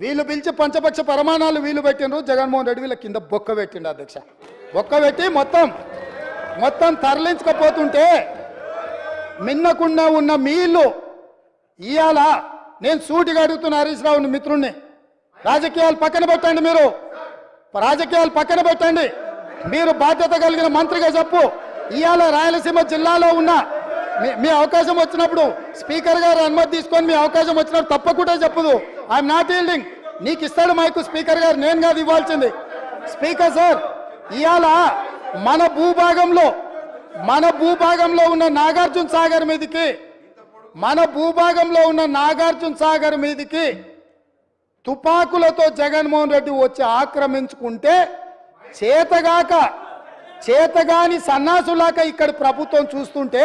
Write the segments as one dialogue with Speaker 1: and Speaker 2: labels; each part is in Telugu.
Speaker 1: వీళ్ళు పిలిచి పంచపక్ష ప్రమాణాలు వీళ్ళు పెట్టిండ్రు. జగన్మోహన్ రెడ్డి వీళ్ళ కింద బొక్క పెట్టిండు అధ్యక్ష. బొక్క పెట్టి మొత్తం మొత్తం తరలించకపోతుంటే మిన్నకుండా ఉన్న మీళ్ళు ఇవాళ నేను సూటిగా అడుగుతున్న హరీష్ రావుని మిత్రుణ్ణి. రాజకీయాలు పక్కన పెట్టండి మీరు. రాజకీయాలు పక్కన పెట్టండి. మీరు బాధ్యత కలిగిన మంత్రిగా చెప్పు. ఇవాళ రాయలసీమ జిల్లాలో ఉన్న మీ- అవకాశం వచ్చినప్పుడు స్పీకర్ గారు అనుమతి తీసుకొని మీ అవకాశం వచ్చినప్పుడు తప్పకుండా చెప్పదు. ఐఎమ్ నాట్ ఈల్డింగ్ నీకు ఇస్తాడు మైకు స్పీకర్ గారు నేను కాదు ఇవ్వాల్సింది. స్పీకర్ సార్ ఇవాళ మన భూభాగంలో మన భూభాగంలో ఉన్న నాగార్జున సాగర్ మీదకి మన భూభాగంలో ఉన్న నాగార్జున సాగర్ మీదకి తుపాకులతో జగన్మోహన్ రెడ్డి వచ్చి ఆక్రమించుకుంటే చేతగాక చేతగాని సన్నాసులాక ఇక్కడ ప్రభుత్వం చూస్తుంటే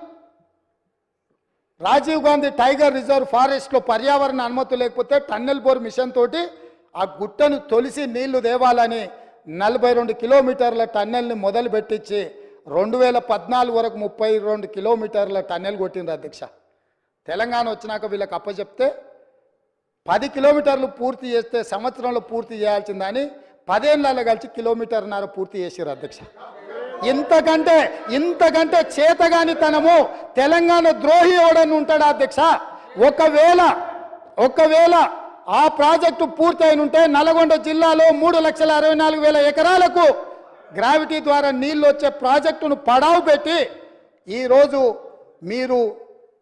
Speaker 1: Rajiv Gandhi tiger reserve ఫారెస్ట్లో పర్యావరణ అనుమతి లేకపోతే టన్నెల్ బోర్ మిషన్ తోటి ఆ గుట్టను తొలిసి నీళ్ళు దేవాలని నలభై రెండు కిలోమీటర్ల టన్నెల్ని మొదలు పెట్టించి రెండు వేల పద్నాలుగు వరకు ముప్పై రెండు కిలోమీటర్ల టన్నెల్ కొట్టిండ్రు అధ్యక్ష. తెలంగాణ వచ్చినాక వీళ్ళకి అప్పచెప్తే పది కిలోమీటర్లు పూర్తి చేస్తే సంవత్సరంలో పూర్తి చేయాల్సిందని పదేళ్ళలో కలిసి కిలోమీటర్న్నర పూర్తి చేసారు అధ్యక్ష. ఇంతకంటే ఇంతకంటే చేతగానితనము తెలంగాణ ద్రోహి ఎవడని ఉంటాడు అధ్యక్ష? ఒకవేళ ఒకవేళ ఆ ప్రాజెక్టు పూర్తయిన ఉంటే నల్గొండ జిల్లాలో మూడు లక్షల అరవై నాలుగు వేల ఎకరాలకు గ్రావిటీ ద్వారా నీళ్ళు వచ్చే ప్రాజెక్టును పడావు పెట్టి ఈరోజు మీరు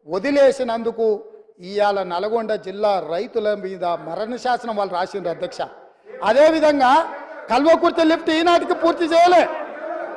Speaker 1: వదిలేసినందుకు ఇవాళ నల్గొండ జిల్లా రైతుల మీద మరణ శాసనం వాళ్ళు రాసిండ్రు అధ్యక్ష. అదేవిధంగా కల్వకుర్తి లిఫ్ట్ ఈనాటికి పూర్తి చేయలే.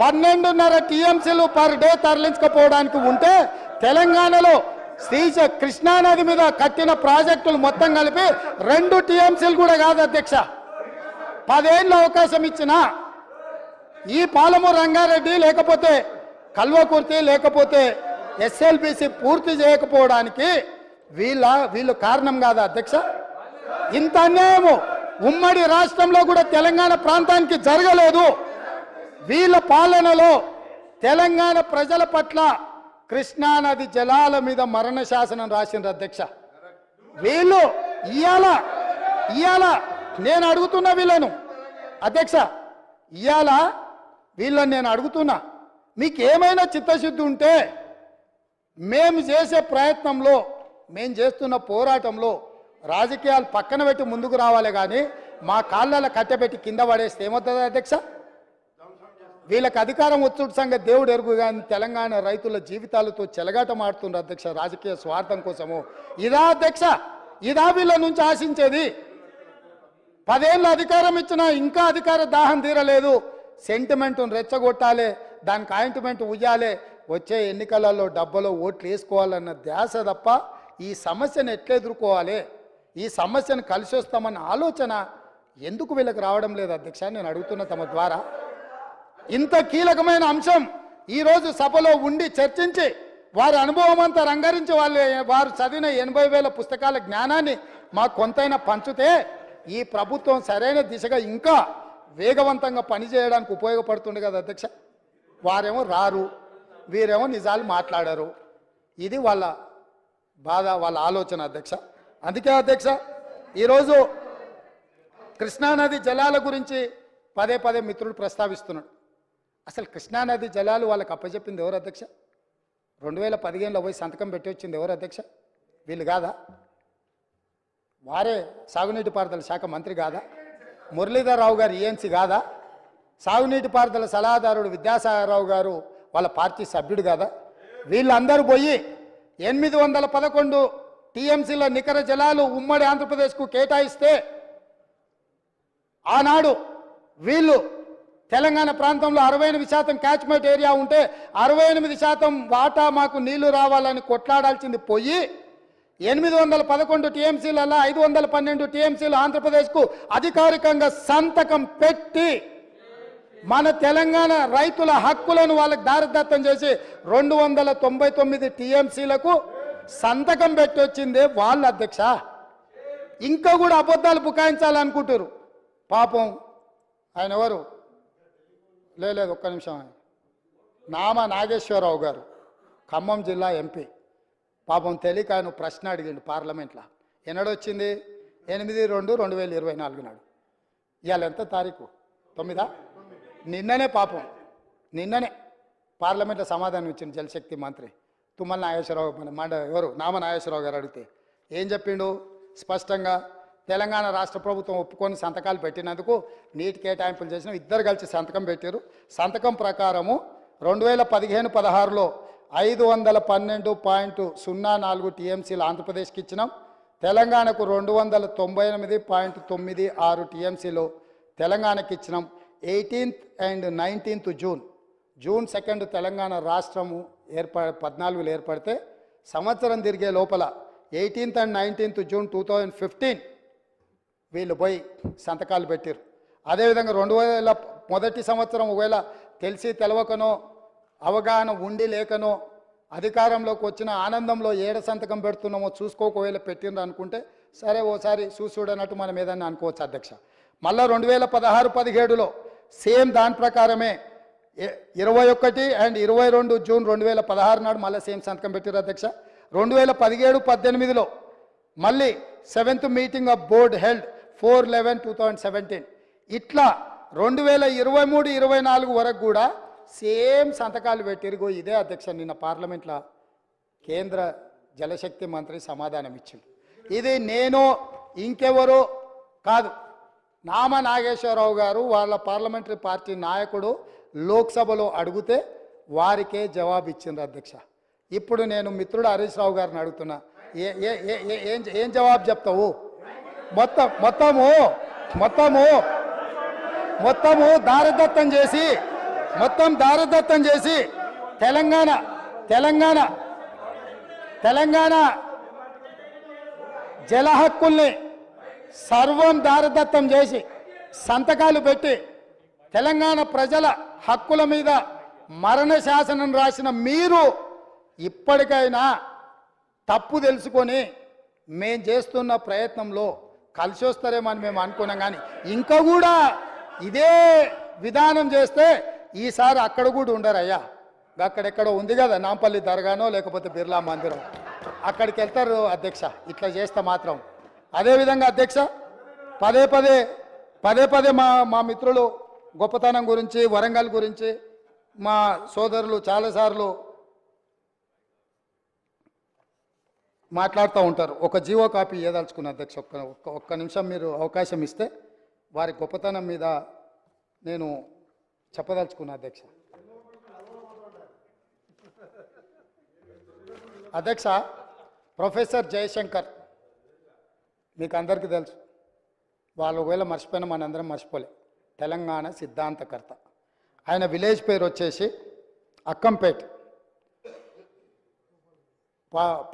Speaker 1: పన్నెండున్నర టీఎంసీలు పర్ డే తరలించకపోవడానికి ఉంటే తెలంగాణలో శ్రీశ కృష్ణానది మీద కట్టిన ప్రాజెక్టులు మొత్తం కలిపి రెండు టీఎంసీలు కూడా కాదు అధ్యక్ష. పదేళ్ళు అవకాశం ఇచ్చిన ఈ పాలము రంగారెడ్డి లేకపోతే కల్వకుర్తి లేకపోతే ఎస్ఎల్బిసి పూర్తి చేయకపోవడానికి వీళ్ళ వీళ్ళు కారణం కాదా అధ్యక్ష? ఇంత అన్యాయము ఉమ్మడి రాష్ట్రంలో కూడా తెలంగాణ ప్రాంతానికి జరగలేదు. వీళ్ళ పాలనలో తెలంగాణ ప్రజల పట్ల కృష్ణానది జలాల మీద మరణ శాసనం రాసిండ్రు అధ్యక్ష. వీళ్ళు ఇయాల ఇయాల నేను అడుగుతున్నా వీళ్ళను. అధ్యక్ష ఇయాల వీళ్ళని నేను అడుగుతున్నా. మీకు ఏమైనా చిత్తశుద్ధి ఉంటే మేము చేసే ప్రయత్నంలో మేము చేస్తున్న పోరాటంలో రాజకీయాలు పక్కన పెట్టి ముందుకు రావాలి కానీ మా కాళ్ళలో కట్టెపెట్టి కింద పడేస్తే ఏమవుతుంది అధ్యక్ష? వీళ్ళకి అధికారం వచ్చుడు సంగతి దేవుడు ఎరుగు కానీ తెలంగాణ రైతుల జీవితాలతో చెలగాటమాడుతున్నారు అధ్యక్ష. రాజకీయ స్వార్థం కోసము. ఇదా అధ్యక్ష ఇదా వీళ్ళ నుంచి ఆశించేది. పదేళ్ళు అధికారం ఇచ్చినా ఇంకా అధికార దాహం తీరలేదు. సెంటిమెంట్ను రెచ్చగొట్టాలి దానికి ఆయింట్మెంట్ ఉయ్యాలి. వచ్చే ఎన్నికలలో డబ్బలో ఓట్లు వేసుకోవాలన్న ధ్యాస తప్ప ఈ సమస్యను ఎట్లా ఎదుర్కోవాలి? ఈ సమస్యను కలిసి వస్తామన్న ఆలోచన ఎందుకు వీళ్ళకి రావడం లేదు అధ్యక్ష? నేను అడుగుతున్న తమ ద్వారా. ఇంత కీలకమైన అంశం ఈరోజు సభలో ఉండి చర్చించి వారి అనుభవం అంతా రంగరించి వాళ్ళు వారు చదివిన ఎనభై వేల పుస్తకాల జ్ఞానాన్ని మాకు కొంతైనా పంచితే ఈ ప్రభుత్వం సరైన దిశగా ఇంకా వేగవంతంగా పనిచేయడానికి ఉపయోగపడుతుంది కదా అధ్యక్ష? వారేమో రారు వీరేమో నిజాలు మాట్లాడారు. ఇది వాళ్ళ బాధ వాళ్ళ ఆలోచన అధ్యక్ష. అందుకే అధ్యక్ష ఈరోజు కృష్ణానది జలాల గురించి పదే పదే మిత్రుడు ప్రస్తావిస్తున్నాడు. అసలు కృష్ణానది జలాలు వాళ్ళకి అప్పచెప్పింది ఎవరు అధ్యక్ష? రెండు వేల పదిహేనులో పోయి సంతకం పెట్టి వచ్చింది ఎవరు అధ్యక్ష? వీళ్ళు కాదా? వారే సాగునీటి పారుదల శాఖ మంత్రి కాదా? మురళీధరరావు గారు ఈఎన్సీ కాదా? సాగునీటి పారుదల సలహాదారుడు విద్యాసాగరరావు గారు వాళ్ళ పార్టీ సభ్యుడు కాదా? వీళ్ళందరూ పోయి ఎనిమిది వందల పదకొండు టీఎంసీల నికర జలాలు ఉమ్మడి ఆంధ్రప్రదేశ్కు కేటాయిస్తే ఆనాడు వీళ్ళు తెలంగాణ ప్రాంతంలో అరవై ఎనిమిది శాతం క్యాచ్మెంట్ ఏరియా ఉంటే అరవై ఎనిమిది శాతం వాటా మాకు నీళ్ళు రావాలని కొట్లాడాల్సింది పోయి ఎనిమిది వందల పదకొండు టీఎంసీలలో ఐదు వందల పన్నెండు టీఎంసీలు ఆంధ్రప్రదేశ్కు అధికారికంగా సంతకం పెట్టి మన తెలంగాణ రైతుల హక్కులను వాళ్ళకి దారిదత్తం చేసి రెండు వందల తొంభై తొమ్మిది టీఎంసీలకు సంతకం పెట్టి వచ్చిందే వాళ్ళ అధ్యక్ష. ఇంకా కూడా అబద్ధాలు బుకాయించాలనుకుంటారు పాపం. ఆయన ఎవరు? లేదు ఒక్క నిమిషం. నామ నాగేశ్వరరావు గారు ఖమ్మం జిల్లా ఎంపీ. పాపం తెలియక ఆయన ప్రశ్న అడిగిండు పార్లమెంట్లో. ఎన్నడొచ్చింది ఎనిమిది రెండు రెండు వేల ఇరవై నాలుగు నాడు. ఇవాళ ఎంత తారీఖు? తొమ్మిదా? నిన్ననే పాపం. నిన్ననే పార్లమెంట్లో సమాధానం ఇచ్చింది జలశక్తి మంత్రి. తుమ్మల నాగేశ్వరరావు మన మండ ఎవరు? నామ నాగేశ్వరరావు గారు అడిగితే. ఏం చెప్పిండు? స్పష్టంగా తెలంగాణ రాష్ట్ర ప్రభుత్వం ఒప్పుకొని సంతకాలు పెట్టినందుకు నీటి కేటాయింపులు చేసిన ఇద్దరు కలిసి సంతకం పెట్టారు. సంతకం ప్రకారము రెండు వేల పదిహేను పదహారులో ఐదు వందల పన్నెండు పాయింట్ సున్నా నాలుగు టీఎంసీలు ఆంధ్రప్రదేశ్కి ఇచ్చినాం. తెలంగాణకు రెండు వందల తొంభై ఎనిమిది పాయింట్ తొమ్మిది ఆరు టీఎంసీలు తెలంగాణకి ఇచ్చినాం. Eighteenth and nineteenth June. June second Telangana రాష్ట్రము ఏర్ప పద్నాలుగులో ఏర్పడితే సంవత్సరం తిరిగే లోపల eighteenth and nineteenth June two thousand fifteen వీళ్ళు పోయి సంతకాలు పెట్టారు అదేవిధంగా రెండు వేల మొదటి సంవత్సరం ఒకవేళ తెలిసి తెలవకనో అవగాహన ఉండి లేకనో అధికారంలోకి వచ్చిన ఆనందంలో ఏడ సంతకం పెడుతున్నామో చూసుకోకవేళ పెట్టిండ్రు అనుకుంటే సరే ఓసారి చూసుడన్నట్టు మనం ఏదన్నా అనుకోవచ్చు అధ్యక్ష. మళ్ళీ రెండు వేల పదహారు పదిహేడులో సేమ్ దాని ప్రకారమే ఇరవై ఒకటి అండ్ ఇరవై రెండు జూన్ రెండు వేల పదహారు నాడు మళ్ళీ సేమ్ సంతకం పెట్టారు అధ్యక్ష. రెండు వేల పదిహేడు పద్దెనిమిదిలో మళ్ళీ seventh meeting of board held four eleven two thousand seventeen. ఇట్లా రెండు వేల ఇరవై మూడు ఇరవై నాలుగు వరకు కూడా సేమ్ సంతకాలు పెట్టిరుగో ఇదే అధ్యక్ష నిన్న పార్లమెంట్లో కేంద్ర జలశక్తి మంత్రి సమాధానం ఇచ్చింది ఇది నేను ఇంకెవరో కాదు. నామ నాగేశ్వరరావు గారు వాళ్ళ పార్లమెంటరీ పార్టీ నాయకుడు లోక్సభలో అడిగితే వారికే జవాబు ఇచ్చిండ్రు అధ్యక్ష. ఇప్పుడు నేను మిత్రుడు హరీష్ రావు గారిని అడుగుతున్నా. ఏ ఏ- ఏ- ఏం ఏం జవాబు చెప్తావు? మొత్తం మొత్తము మొత్తము మొత్తము దారదత్తం చేసి మొత్తం దారదత్తం చేసి తెలంగాణ తెలంగాణ తెలంగాణ జల హక్కుల్ని సర్వం దారదత్తం చేసి సంతకాలు పెట్టి తెలంగాణ ప్రజల హక్కుల మీద మరణ శాసనం రాసిన మీరు ఇప్పటికైనా తప్పు తెలుసుకొని మేం చేస్తున్న ప్రయత్నంలో కలిసి వస్తారేమని మేము అనుకున్నాం కానీ ఇంకా కూడా ఇదే విధానం చేస్తే ఈసారి అక్కడ కూడా ఉండరు అయ్యా అక్కడెక్కడో ఉంది కదా నాంపల్లి దర్గానో లేకపోతే బిర్లా మందిరం. అక్కడికి వెళ్తారు అధ్యక్ష ఇట్లా చేస్తే మాత్రం. అదేవిధంగా అధ్యక్ష పదే పదే పదే పదే మా మా మిత్రులు గొప్పతనం గురించి వరంగల్ గురించి మా సోదరులు చాలాసార్లు మాట్లాడుతూ ఉంటారు. ఒక జీవో కాపీ ఏదాల్చుకున్న అధ్యక్ష ఒక్క ఒక్క ఒక్క నిమిషం మీరు అవకాశం ఇస్తే వారి గొప్పతనం మీద నేను చెప్పదలుచుకున్న అధ్యక్ష. అధ్యక్ష ప్రొఫెసర్ జయశంకర్ మీకు అందరికీ తెలుసు. వాళ్ళు ఒకవేళ మర్చిపోయినా మనందరం మర్చిపోలే. తెలంగాణ సిద్ధాంతకర్త. ఆయన విలేజ్ పేరు వచ్చేసి అక్కంపేట్.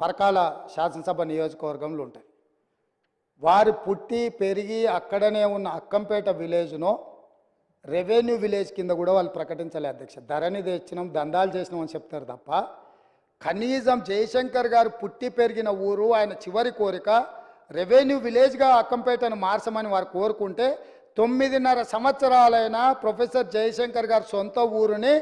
Speaker 1: పరకాల శాసనసభ నియోజకవర్గంలో ఉంటాయి. వారు పుట్టి పెరిగి అక్కడనే ఉన్న అక్కంపేట విలేజ్ను రెవెన్యూ విలేజ్ కింద కూడా వాళ్ళు ప్రకటించాలి అధ్యక్ష. ధరని తెచ్చినాం దందాలు చేసినాం అని చెప్తారు తప్ప కనీసం జయశంకర్ గారు పుట్టి పెరిగిన ఊరు ఆయన చివరి కోరిక రెవెన్యూ విలేజ్గా అక్కంపేటను మార్చమని వారు కోరుకుంటే తొమ్మిదిన్నర సంవత్సరాలైన ప్రొఫెసర్ జయశంకర్ గారు సొంత ఊరుని